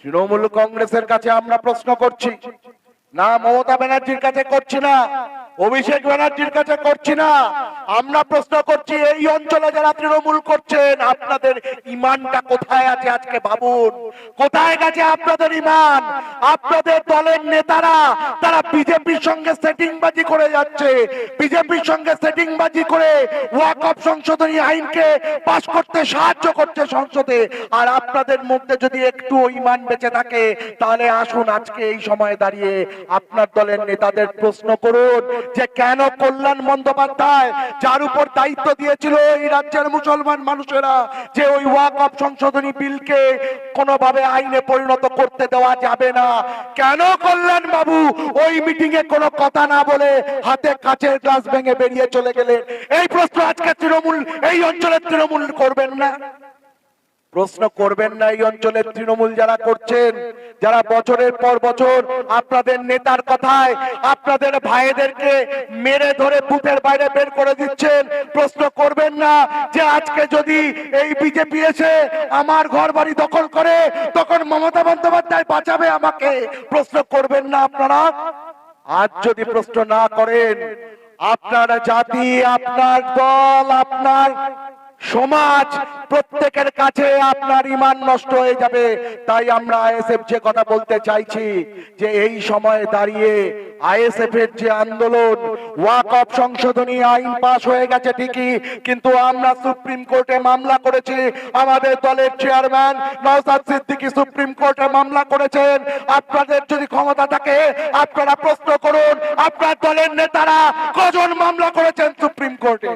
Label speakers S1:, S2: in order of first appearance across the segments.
S1: তৃণমূল কংগ্রেসের কাছে আমরা প্রশ্ন করছি। না মমতা ব্যানার্জির কাছে করছি না। অভিষেক ব্যানার্জির কাছে করছি না। আমরা প্রশ্ন করছি, এই অঞ্চলে যারা তৃণমূল করছেন, আপনাদের ইমানটা কোথায় আছে আজকে ভাবুন? কোথায় গেছে আপনাদের ইমান? আপনাদের দলের নেতারা, তারা বিজেপির সঙ্গে সেটিং বাজি করে যাচ্ছে। বিজেপির সঙ্গে সেটিং বাজি করে ওয়াকফ সংশোধনী আইনকে পাশ করতে সাহায্য করছে সংসদে। আর আপনাদের মধ্যে যদি একটু ইমান বেঁচে থাকে, তাহলে আসুন আজকে এই সময় দাঁড়িয়ে আপনার দলের নেতাদের প্রশ্ন করুন। যে কেন কল্যাণ বন্দ্যোপাধ্যায়, যার উপর দায়িত্ব দিয়েছিল এই রাজ্যের মুসলমান মানুষেরা, যে ওই ওয়াকফ সংশোধনী বিলকে কোনোভাবে আইনে পরিণত করতে দেওয়া যাবে না। কেন কল্যাণ বাবু, ওই মিটিং এ কোনো কথা না বলে হাতে কাচের গ্লাস ভেঙে বেরিয়ে চলে গেলেন? এই প্রশ্ন আজকে তৃণমূল, এই অঞ্চলের তৃণমূল করবেন না। প্রশ্ন করবেন না এই অঞ্চলের তৃণমূল যারা করছেন, যারা বছরের পর বছর আপনাদের নেতার কথায় আপনাদের ভাইদেরকে মেরে ধরে বুথের বাইরে বের করে দিচ্ছেন, প্রশ্ন করবেন না যে আজকে যদি এই বিজেপি এসে আমার ঘর বাড়ি দখল করে, তখন মমতা বন্দ্যোপাধ্যায় বাঁচাবে আমাকে? প্রশ্ন করবেন না আপনারা? আজ যদি প্রশ্ন না করেন, আপনার জাতি, আপনার দল, আপনার সমাজ প্রত্যেকের কাছে আপনার ইমান নষ্ট হয়ে যাবে। তাই আমরা আইএসএফ যে কথা বলতে চাইছি, যে এই সময়ে দাঁড়িয়ে আইএসএফ এর যে আন্দোলন ওয়াকফ সংশোধনী আইন পাশ হয়ে গেছে ঠিকই, কিন্তু আমরা সুপ্রিম কোর্টে মামলা করেছি। আমাদের দলের চেয়ারম্যান নওসাদ সিদ্দিকী সুপ্রিম কোর্টে মামলা করেছেন। আপনাদের যদি ক্ষমতা থাকে, আপনারা প্রশ্ন করুন, আপনার দলের নেতারা কজন মামলা করেছেন সুপ্রিম কোর্টে?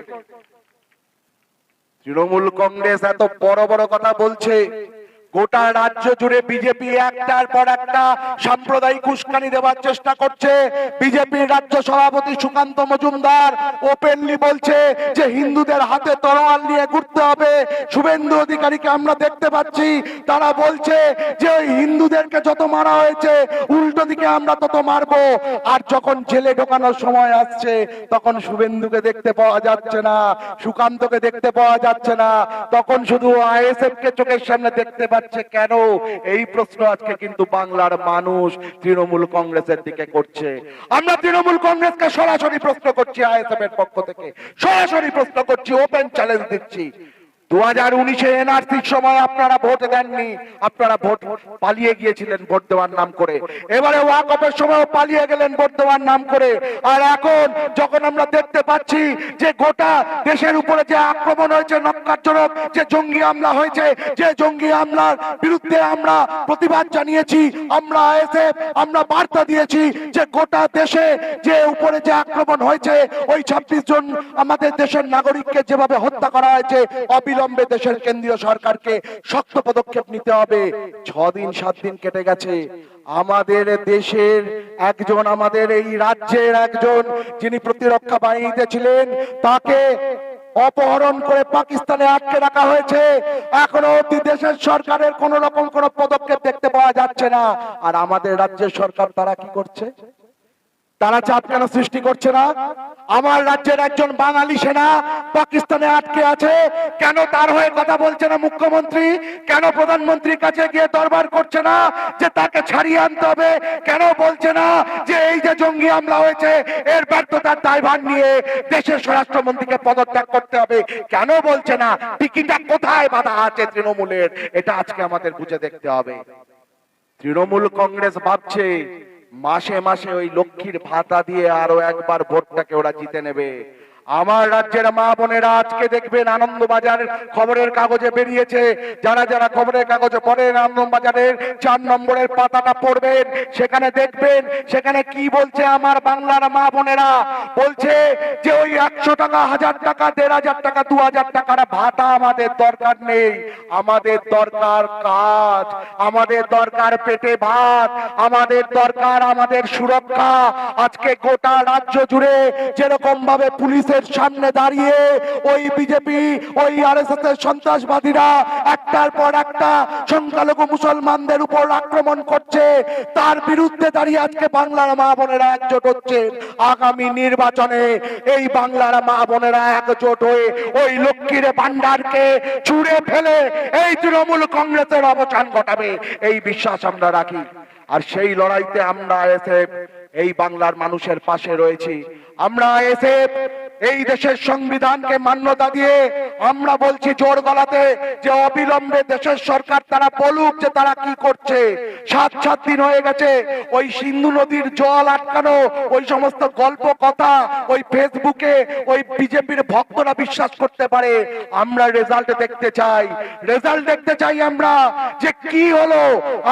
S1: তৃণমূল কংগ্রেস এত বড় বড় কথা বলছে। গোটা রাজ্য জুড়ে বিজেপি একটার পর একটা সাম্প্রদায়িক উস্কানি দেওয়ার চেষ্টা করছে। বিজেপির রাজ্য সভাপতি সুকান্ত মজুমদার ওপেনলি বলছে যে হিন্দুদের হাতে তরোয়াল নিয়ে ঘুরতে হবে। শুভেন্দু অধিকারীকে আমরা দেখতে পাচ্ছি। তারা বলছে যে ওই হিন্দুদেরকে যত মারা হয়েছে, উল্টো দিকে আমরা তত মারবো। আর যখন জেলে ঢোকানোর সময় আসছে, তখন শুভেন্দুকে দেখতে পাওয়া যাচ্ছে না, সুকান্তকে দেখতে পাওয়া যাচ্ছে না। তখন শুধু আইএসএফ কে চোখের সামনে দেখতে পাচ্ছে। কেন? এই প্রশ্ন আজকে কিন্তু বাংলার মানুষ তৃণমূল কংগ্রেসের দিকে করছে। আমরা তৃণমূল কংগ্রেসকে সরাসরি প্রশ্ন করছি আইএসএফ এর পক্ষ থেকে। সরাসরি প্রশ্ন করছি ওপেন চ্যালেঞ্জ দিচ্ছি। দু হাজার উনিশে এনআরসির সময় আপনারা ভোট দেননি। আপনারা ভোট পালিয়ে গিয়েছিলেন ভোট দেওয়ার নাম করে। এবারে ওয়াকফের সময় পালিয়ে গেলেন ভোট দেওয়ার নাম করে। আর এখন যখন আমরা দেখতে পাচ্ছি যে গোটা দেশের উপরে যে আক্রমণ হয়েছে নক্কারজনক যে জঙ্গি হামলা হয়েছে, যে জঙ্গি হামলার বিরুদ্ধে আমরা প্রতিবাদ জানিয়েছি, আমরা আইএসএফ, আমরা বার্তা দিয়েছি যে গোটা দেশে যে উপরে যে আক্রমণ হয়েছে, ওই ছাব্বিশ জন আমাদের দেশের নাগরিককে যেভাবে হত্যা করা হয়েছে, অবিলম্বে দেশের কেন্দ্রীয় সরকারকে শক্ত পদক্ষেপ নিতে হবে। ছ দিন, সাত দিন কেটে গেছে। আমাদের দেশের একজন, আমাদের এই রাজ্যের একজন যিনি প্রতিরক্ষা বাহিনীতে ছিলেন, তাকে অপহরণ করে পাকিস্তানে আটকে রাখা হয়েছে। এখনও অব্দি দেশের সরকারের কোন রকম কোন পদক্ষেপ দেখতে পাওয়া যাচ্ছে না। আর আমাদের রাজ্যের সরকার তারা কি করছে? তারা চাপ কেন সৃষ্টি করছে না? আমার রাজ্যের একজন বাঙালি সেনা পাকিস্তানে আটকে আছে। কেন তার হয়ে কথা বলছে না মুখ্যমন্ত্রী? কেন প্রধানমন্ত্রীর কাছে গিয়ে দরবার করছে না যে তাকে ছাড়িয়ে আনতে হবে? কেন বলছে না যে এই যে জঙ্গি হামলা হয়েছে, এর ব্যর্থতার দায়ভার নিয়ে দেশের স্বরাষ্ট্রমন্ত্রীকে পদত্যাগ করতে হবে? কেন বলছে না? টিকিটা কোথায় বাধা আছে তৃণমূলের? এটা আজকে আমাদের বুঝে দেখতে হবে। তৃণমূল কংগ্রেস ভাবছে মাসে মাসে ওই লক্ষ্মীর ভাতা দিয়ে আরও একবার ভোটটাকে ওরা জিতে নেবে। আমার রাজ্যের মা বোনেরা আজকে দেখবেন আনন্দবাজারের খবরের কাগজে বেরিয়েছে। যারা যারা খবরের কাগজে পড়েন আনন্দবাজারের চার নম্বরের পাতাটা পড়বেন, সেখানে দেখবেন, সেখানে কি বলছে আমার বাংলার মা বোনেরা? বলছে যে ওই একশো টাকা, হাজার টাকা, দেড় হাজার টাকা, দু হাজার টাকার ভাতা আমাদের দরকার নেই। আমাদের দরকার কাজ, আমাদের দরকার পেটে ভাত, আমাদের দরকার আমাদের সুরক্ষা। আজকে গোটা রাজ্য জুড়ে যেরকম ভাবে পুলিশের মঞ্চের সামনে দাঁড়িয়ে, ওই বিজেপি, ওই আরএসএস এর সন্ত্রাসবাদীরা একটার পর একটা সংখ্যালঘু মুসলমানদের উপর আক্রমণ করছে। তার বিরুদ্ধে দাঁড়িয়ে আজকে বাংলার মা বোনেরা একজোট হচ্ছে। আগামী নির্বাচনে এই বাংলার মা বোনেরা একজোট হয়ে ওই লক্ষ্মীর ভান্ডারকে ছুঁড়ে ফেলে এই তৃণমূল কংগ্রেসের অবসান ঘটাবে। এই বিশ্বাস আমরা রাখি। আর সেই লড়াইতে আমরা এসে এই বাংলার মানুষের পাশে রয়েছি। আমরা এসে এই দেশের সংবিধানকে মান্যতা দিয়ে আমরা বলছি জোর গলাতে যে অবিলম্বে দেশের সরকার তারা বলুক যে তারা কি করছে। সাত সাত দিন হয়ে গেছে, ওই সিন্ধু নদীর জল আটকানো, ওই সমস্ত গল্প কথা, ওই ফেসবুকে ওই বিজেপির ভক্তরা বিশ্বাস করতে পারে। আমরা রেজাল্ট দেখতে চাই। রেজাল্ট দেখতে চাই আমরা যে কি হলো।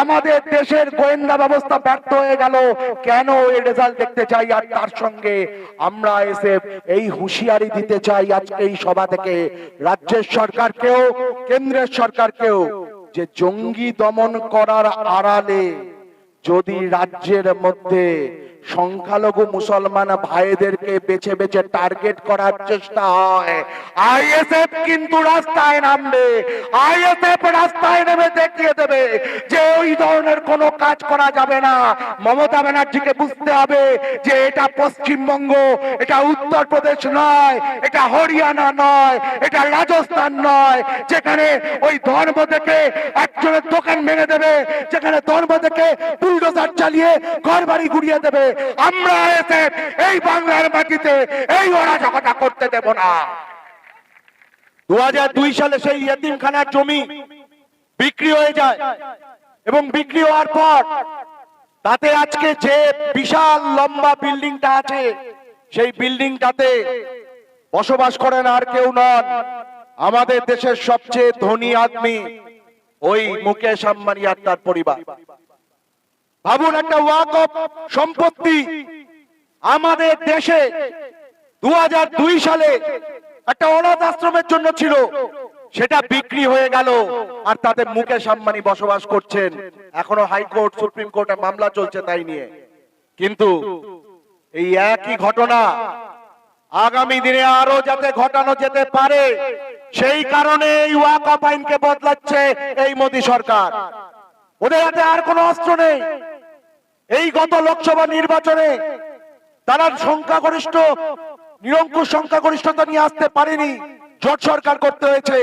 S1: আমাদের দেশের গোয়েন্দা ব্যবস্থা ব্যর্থ হয়ে গেল। কেন এই রেজাল্ট দেখতে চাই আর তার সঙ্গে? আমরা এসে এই হুঁশিয়ারি দিতে চাই আজকে এই সভা থেকে। রাজ্যের সরকারকেও, কেন্দ্রের সরকারকেও যে জঙ্গি দমন করার আড়ালে যদি রাজ্যের মধ্যে সংখ্যালঘু মুসলমান ভাইদেরকে বেছে বেছে টার্গেট করার চেষ্টা হয়। আইএসএফ কিন্তু রাস্তায় নামবে। আইএসএফ রাস্তায় নেমে দেখিয়ে দেবে যে ওই ধরনের কোনো কাজ করা যাবে না। মমতা ব্যানার্জিকে বুঝতে হবে যে এটা পশ্চিমবঙ্গ, এটা উত্তরপ্রদেশ নয়, এটা হরিয়ানা নয়, এটা রাজস্থান নয়, যেখানে ওই ধর্ম থেকে একজনের দোকান ভেঙে দেবে, যেখানে ধর্ম থেকে বুলডোজার চালিয়ে ঘর বাড়ি গুড়িয়ে দেবে। আমরা এসে এই বাংলার মাটিতে এই অরাজকতা করতে দেব না। দু সালে সেই ইয়েতিমখানার জমি বিক্রি হয়ে যায় এবং বিক্রি হওয়ার পর তাতে আজকে যে বিশাল লম্বা বিল্ডিংটা আছে, সেই বিল্ডিংটাতে বসবাস করেন আর কেউ নন আমাদের দেশের সবচেয়ে ধনী আদমি ওই মুকেশ আম্বানি আর তার পরিবার। ভাবুন একটা ওয়াক সম্পত্তি আমাদের দেশে দু সালে একটা অনাথ আশ্রমের জন্য ছিল। সেটা বিক্রি হয়ে গেল আর তাতে মুকেশ আম্বানি বসবাস করছেন। এখনও হাইকোর্ট সুপ্রিম কোর্টে মামলা চলছে তাই নিয়ে। কিন্তু এই একই ঘটনা আগামী দিনে আরও যাতে ঘটানো যেতে পারে, সেই কারণে এই ওয়াক অফ আইনকে বদলাচ্ছে এই মোদী সরকার। ওদের হাতে আর কোনো অস্ত্র নেই। এই গত লোকসভা নির্বাচনে তারা সংখ্যাগরিষ্ঠ, নিরঙ্কুশ সংখ্যাগরিষ্ঠতা নিয়ে আসতে পারেনি। জোট সরকার করতে হয়েছে।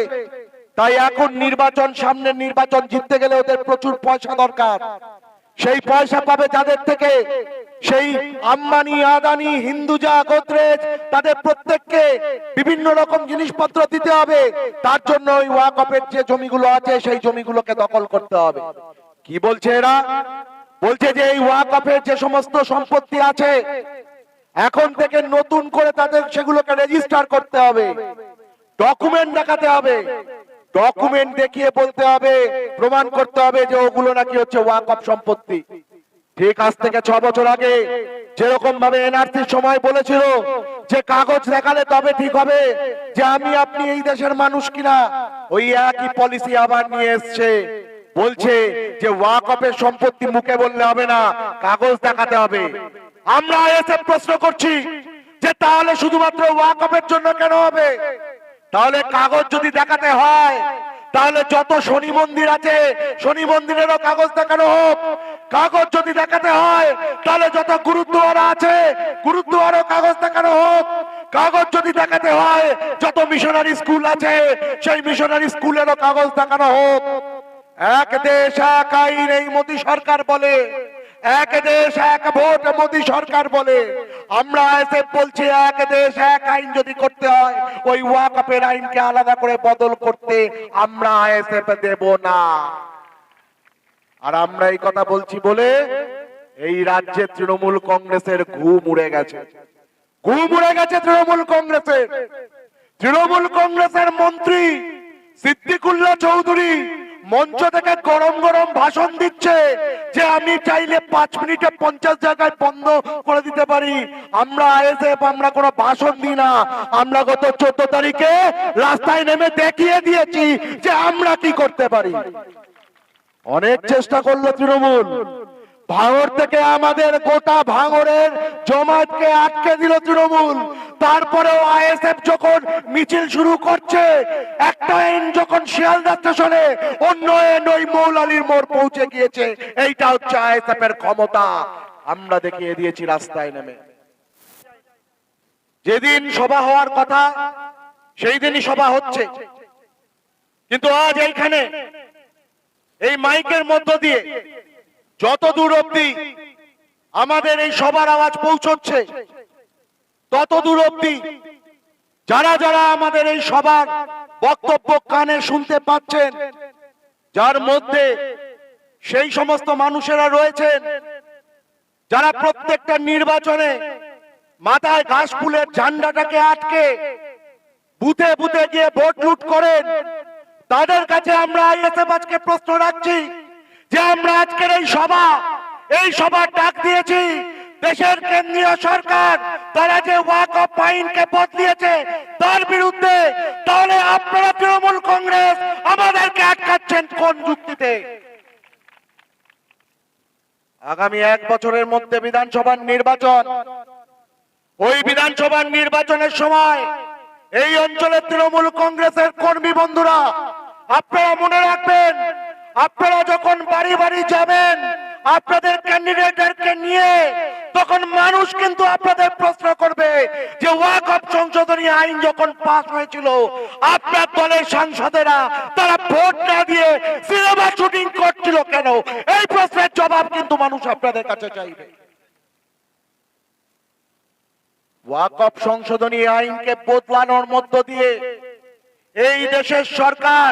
S1: তাই এখন নির্বাচন, সামনের নির্বাচন জিততে গেলে ওদের প্রচুর পয়সা দরকার। সেই পয়সা পাবে যাদের থেকে? সেই আম্বানি, আদানি, হিন্দুজা, গোদরেজ, তাদের প্রত্যেককে বিভিন্ন রকম জিনিসপত্র দিতে হবে। তার জন্য ওই ওয়াকফের যে জমিগুলো আছে, সেই জমিগুলোকে দখল করতে হবে। কি বলছে এরা? বলছে যে এই ওয়াকফের যে সমস্ত সম্পত্তি আছে, এখন থেকে নতুন করে তাদের সেগুলোকে রেজিস্টার করতে হবে। ডকুমেন্ট দেখাতে হবে। ডকুমেন্ট দেখিয়ে বলতে হবে, প্রমাণ করতে হবে যে ওগুলো নাকি হচ্ছে ওয়াকফ সম্পত্তি। ঠিক আজ থেকে ছ বছর আগে যেরকম ভাবে এনআরসির সময় বলেছিল যে কাগজ দেখালে তবে ঠিক হবে যে আমি আপনি এই দেশের মানুষ কিনা, ওই একই পলিসি আবার নিয়ে এসছে। বলছে যে ওয়াকফের সম্পত্তি মুখে বললে হবে না, কাগজ দেখাতে হবে। আমরা এসে প্রশ্ন করছি যে তাহলে শুধুমাত্র ওয়াকফের জন্য কেন হবে? তাহলে কাগজ যদি দেখাতে হয়, তাহলে যত শনি মন্দির আছে, শনি মন্দিরেরও কাগজ দেখানো হোক। কাগজ যদি দেখাতে হয়, তাহলে যত গুরুদ্বারা আছে গুরুদ্বারও কাগজ দেখানো হোক। কাগজ যদি দেখাতে হয়, যত মিশনারি স্কুল আছে, সেই মিশনারি স্কুলেরও কাগজ দেখানো হোক। এক দেশ এক আইন, এই মোদী সরকার বলে। এক দেশ এক ভোট, মোদী সরকার বলে। আমরা এসে বলছি, এক দেশ এক আইন যদি করতে হয়, ওই ওয়াকফের আইনকে আলাদা করে বদল করতে আমরা এসে দেব না। আর আমরা এই কথা বলছি বলে এই রাজ্যে তৃণমূল কংগ্রেসের ঘুম উড়ে গেছে। ঘুম উড়ে গেছে তৃণমূল কংগ্রেসের। তৃণমূল কংগ্রেসের মন্ত্রী সিদ্দিকুল্লাহ চৌধুরী মঞ্চ থেকে গরম গরম ভাষণ দিচ্ছে যে আমি চাইলে পাঁচ মিনিটে পঞ্চাশ জায়গায় বন্ধ করে দিতে পারি। আমরা আইএসএফ, আমরা কোনো ভাষণ দিই না। আমরা গত চোদ্দ তারিখে রাস্তায় নেমে দেখিয়ে দিয়েছি যে আমরা কি করতে পারি। অনেক চেষ্টা করল তৃণমূল। ভাঙর থেকে আমাদের গোটা ভাঙরের জমাতকে আটকে দিল তৃণমূল। তারপরেও আইএসএফ যখন মিছিল শুরু করছে, একটা আইন যখন শিয়ালদা স্টেশনে, অন্য আইন ওই মৌলালির মোড় পৌঁছে গিয়েছে। এইটা হচ্ছে আইএসএফ এর ক্ষমতা। আমরা দেখিয়ে দিয়েছি রাস্তায় নেমে। যেদিন সভা হওয়ার কথা, সেই দিনই সভা হচ্ছে। কিন্তু আজ এইখানে, এই মাইকের মধ্য দিয়ে যত দূর অব্দি আমাদের এই সবার আওয়াজ পৌঁছচ্ছে তত দূর অব্দি যারা যারা আমাদের এই সবার বক্তব্য কানে শুনতে পাচ্ছেন, যার মধ্যে সেই সমস্ত মানুষেরা রয়েছেন, যারা প্রত্যেকটা নির্বাচনে মাথায় ঘাস ফুলের ঝান্ডাটাকে আটকে বুথে বুথে গিয়ে ভোট লুট করেন, তাদের কাছে আমরা আজকে প্রশ্ন রাখছি যে আমরা আজকের এই সভা, এই সভার ডাক দিয়েছি দেশের কেন্দ্রীয় সরকার তারা যে ওয়াক অফ আইনকে বদলিয়েছে, তার বিরুদ্ধে তাহলে আপনারা তৃণমূল কংগ্রেস আমাদেরকে আটকাচ্ছেন কোন যুক্তিতে? আগামী এক বছরের মধ্যে বিধানসভার নির্বাচন। ওই বিধানসভার নির্বাচনের সময় এই অঞ্চলের তৃণমূল কংগ্রেসের কর্মী বন্ধুরা, আপনারা মনে রাখবেন, আপনারা যখন বাড়ি বাড়ি যাবেন আপনাদের ক্যান্ডিডেটদেরকে নিয়ে তখন মানুষ কিন্তু আপনাদের প্রশ্ন করবে যে ওয়াক অফ সংশোধনী আইন যখন পাস হয়েছিল, আপনার দলের সাংসদেরা তারা ভোট না দিয়ে সিনেমা শুটিং করছিল কেন? এই প্রশ্নের জবাব কিন্তু মানুষ আপনাদের কাছে চাইবে। ওয়াকফ সংশোধনী আইনকে বদলানোর মধ্য দিয়ে এই দেশের সরকার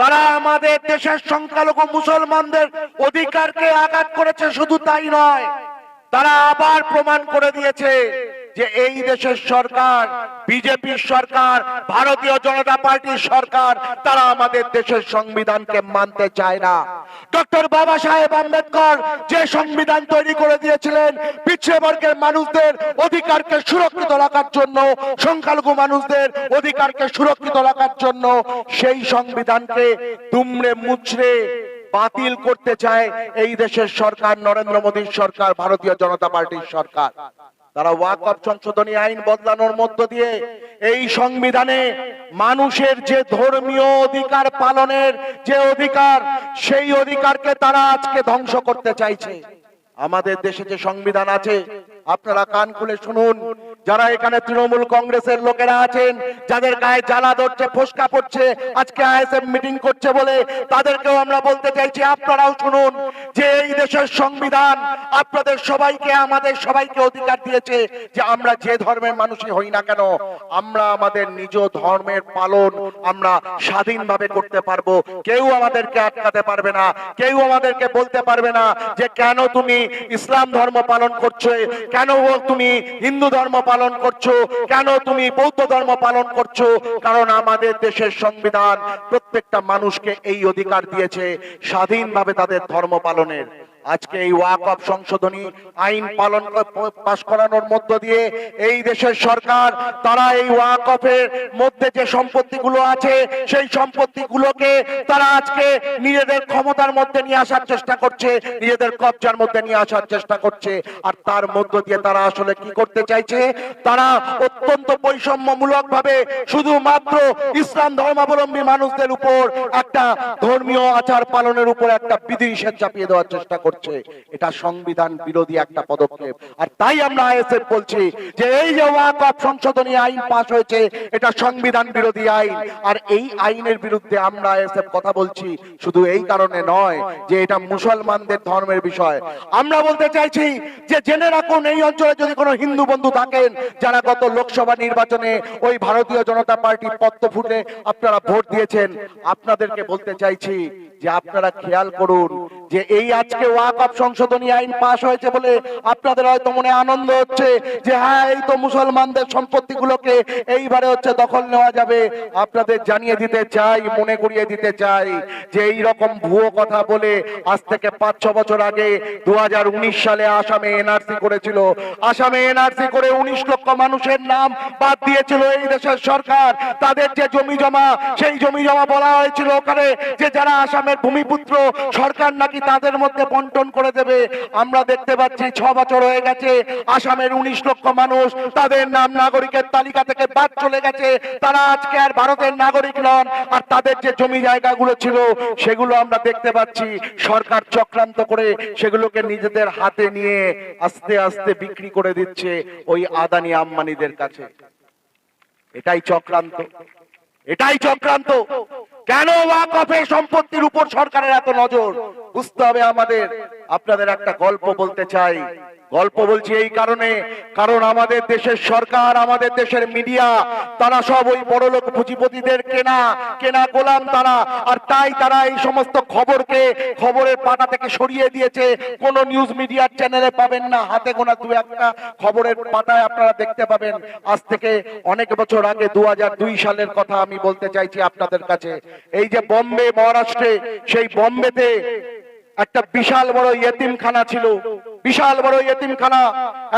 S1: তারা আমাদের দেশের সংখ্যালঘু মুসলমানদের অধিকারকে আঘাত করেছে, শুধু তাই নয়, তারা আবার প্রমাণ করে দিয়েছে। যে এই দেশের সরকার বিজেপির সরকার, ভারতীয় জনতা পার্টির সরকার, তারা আমাদের দেশের সংবিধানকে মানতে চায় না। ডক্টর বাবা সাহেব আম্বেদকর যে সংবিধান তৈরি করে দিয়েছিলেন, পিছিয়ে বর্গের মানুষদের অধিকারকে সুরক্ষিত রাখার জন্য, সংখ্যালঘু মানুষদের অধিকারকে সুরক্ষিত রাখার জন্য, সেই সংবিধানকে দুমড়ে মুচড়ে বাতিল করতে চায় এই দেশের সরকার, নরেন্দ্র মোদীর সরকার, ভারতীয় জনতা পার্টির সরকার। তারা ওয়াকফ সংশোধনী আইন বদলানোর মধ্য দিয়ে এই সংবিধানে মানুষের যে ধর্মীয় অধিকার পালনের যে অধিকার, সেই অধিকারকে তারা আজকে ধ্বংস করতে চাইছে। আমাদের দেশে যে সংবিধান আছে আপনারা কান খুলে শুনুন। যারা এখানে তৃণমূল কংগ্রেসের লোকেরা আছেন, যাদের গায়ে জ্বালা ধরছে, ফসকা পড়ছে, আজকে আইএসএফ মিটিং করছে বলে তাদেরকেও আমরা বলতে চাইছি, আপনারাও শুনুন যে এই দেশের সংবিধান আপনাদের সবাইকে, আমাদের সবাইকে অধিকার দিয়েছে যে আমরা যে ধর্মের মানুষই হই না কেন, আমরা আমাদের নিজ ধর্মের পালন আমরা স্বাধীনভাবে করতে পারব। কেউ আমাদেরকে আটকাতে পারবে না, কেউ আমাদেরকে বলতে পারবে না যে কেন তুমি ইসলাম ধর্ম পালন করছ কেন তুমি হিন্দু ধর্ম পালন করছ? কেন তুমি বৌদ্ধ ধর্ম পালন করছ? কারণ আমাদের দেশের সংবিধান প্রত্যেকটা মানুষকে এই অধিকার দিয়েছে স্বাধীনভাবে তাদের ধর্ম পালনের। আজকে এই ওয়াক অফ সংশোধনী আইন পালন পাশ করানোর মধ্য দিয়ে এই দেশের সরকার, তারা এই ওয়াক অফের মধ্যে যে সম্পত্তিগুলো আছে, সেই সম্পত্তিগুলোকে তারা আজকে নিজেদের ক্ষমতার মধ্যে নিয়ে আসার চেষ্টা করছে, নিজেদের কবজার মধ্যে নিয়ে আসার চেষ্টা করছে। আর তার মধ্য দিয়ে তারা আসলে কি করতে চাইছে? তারা অত্যন্ত বৈষম্যমূলক ভাবে শুধুমাত্র ইসলাম ধর্মাবলম্বী মানুষদের উপর একটা ধর্মীয় আচার পালনের উপর একটা বিধিনিষেধ চাপিয়ে দেওয়ার চেষ্টা করছে। এটা সংবিধান বিরোধী একটা পদক্ষেপ। আর তাই আমরা আইএসএফ বলছি যে এই যে ওয়াকফ সংশোধনী আইন পাশ হয়েছে, এটা সংবিধান বিরোধী আইন। আর এই আইনের বিরুদ্ধে আমরা আইএসএফ কথা বলছি, শুধু এই কারণে নয় যে এটা মুসলমানদের ধর্মের বিষয়। আমরা বলতে চাইছি যে জেনে রাখুন, এই অঞ্চলে যদি কোনো হিন্দু বন্ধু থাকেন, যারা গত লোকসভা নির্বাচনে ওই ভারতীয় জনতা পার্টি পদ্ম ফুটে আপনারা ভোট দিয়েছেন, আপনাদেরকে বলতে চাইছি যে আপনারা খেয়াল করুন যে এই আজকে ওয়াকফ সংশোধনী আইন পাশ হয়েছে বলে আপনাদের হয়তো মনে আনন্দ হচ্ছে যে হ্যাঁ এই তো মুসলমানদের সম্পত্তিগুলোকে এইবারে হচ্ছে দখল নেওয়া যাবে। আপনাদের জানিয়ে দিতে চাই, মনে করিয়ে দিতে চাই যে এই রকম ভুয়ো কথা বলে আজ থেকে পাঁচ, ছ বছর আগে দু সালে আসামে এনআরসি করেছিল। আসামে এনআরসি করে উনিশ লক্ষ মানুষের নাম বাদ দিয়েছিল এই দেশের সরকার। তাদের যে জমি জমা, সেই জমি জমা বলা হয়েছিল ওখানে যে যারা আসামের ভূমিপুত্র, সরকার নাকি তাদের মধ্যে বন্টন করে দেবে। আমরা দেখতে পাচ্ছি ছ বছর হয়ে গেছে, আসামের উনিশ লক্ষ মানুষ তাদের নাম নাগরিকের তালিকা থেকে বাদ চলে গেছে। তারা আজকে আর ভারতের নাগরিক নন, আর তাদের যে জমি জায়গাগুলো ছিল, সেগুলো আমরা দেখতে পাচ্ছি। সরকার চক্রান্ত করে সেগুলোকে নিজেদের হাতে নিয়ে আস্তে আস্তে বিক্রি করে দিচ্ছে ওই আদানি আম্বানিদের কাছে। এটাই চক্রান্ত। এটাই চক্রান্ত। কেন ওয়াকফের সম্পত্তির উপর সরকারের এত নজর? বুঝতে হবে আমাদের। আপনাদের একটা গল্প বলতে চাই। গল্প বলছি এই কারণে, কারণ আমাদের দেশের সরকার, আমাদের দেশের মিডিয়া, তারা সব ওই বড়লোক পুঁজিপতিদের কেনা কেনা গোলাম তারা। আর তাই তারা এই সমস্ত খবরকে, খবরের পাতা থেকে সরিয়ে দিয়েছে। কোন নিউজ মিডিয়ার চ্যানেলে পাবেন না। হাতে গোনা দু একটা খবরের পাতায় আপনারা দেখতে পাবেন। আজ থেকে অনেক বছর আগে দু হাজার দুই সালের কথা আমি বলতে চাইছি আপনাদের কাছে। এই যে বম্বে, মহারাষ্ট্রে, সেই বম্বেতে একটা বিশাল বড় ইয়েতিমখানা ছিল। বিশাল বড় ইয়েতিমখানা।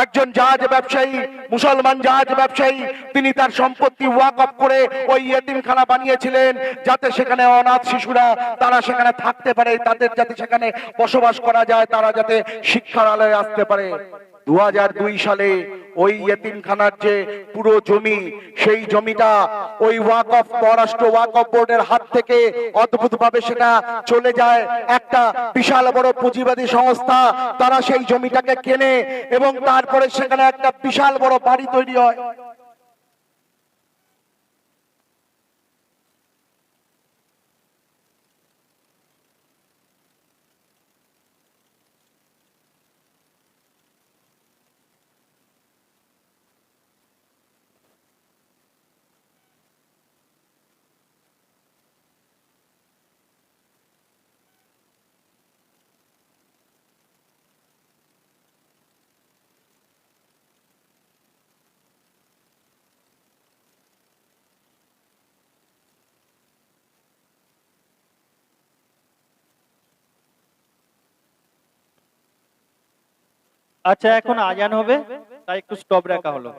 S1: একজন জাহাজ ব্যবসায়ী, মুসলমান জাহাজ ব্যবসায়ী, তিনি তার সম্পত্তি ওয়াক ওয়াকফ করে ওই ইয়েতিমখানা বানিয়েছিলেন যাতে সেখানে অনাথ শিশুরা, তারা সেখানে থাকতে পারে, তাদের যাতে সেখানে বসবাস করা যায়, তারা যাতে শিক্ষার আলোয় আসতে পারে। দু সালে ওই ইয়েতিমখানার যে পুরো জমি, সেই জমিটা ওই ওয়াকফ মহারাষ্ট্র ওয়াকফ বোর্ডের হাত থেকে অদ্ভুত ভাবে সেটা চলে যায়। একটা বিশাল বড় পুঁজিবাদী সংস্থা, তারা সেই জমিটাকে কেনে এবং তারপরে সেখানে একটা বিশাল বড় বাড়ি তৈরি হয়।
S2: আচ্ছা এখন আজান হবে তাই একটু স্টপ রাখা হলো।